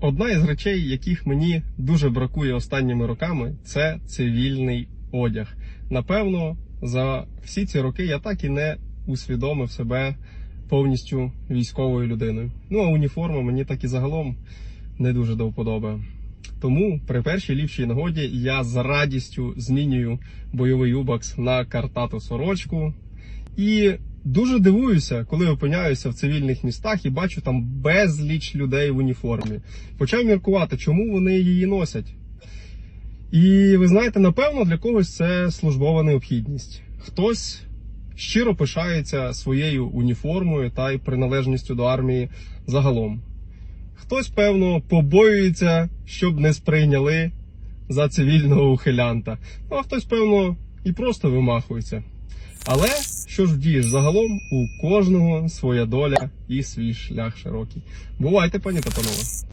Одна із речей, яких мені дуже бракує останніми роками, це цивільний одяг. Напевно, за всі ці роки я так і не усвідомив себе повністю військовою людиною. Ну а уніформа мені так і загалом не дуже до вподоби. Тому при першій ліпшій нагоді я з радістю змінюю бойовий юбакс на картату сорочку. І дуже дивуюся, коли опиняюся в цивільних містах і бачу там безліч людей в уніформі. Почав міркувати, чому вони її носять. І ви знаєте, напевно, для когось це службова необхідність. Хтось щиро пишається своєю уніформою та й приналежністю до армії загалом. Хтось, певно, побоюється, щоб не сприйняли за цивільного ухилянта. Ну а хтось, певно, і просто вимахується. Але що ж вдієш, загалом у кожного своя доля і свій шлях широкий. Бувайте, пані та панове.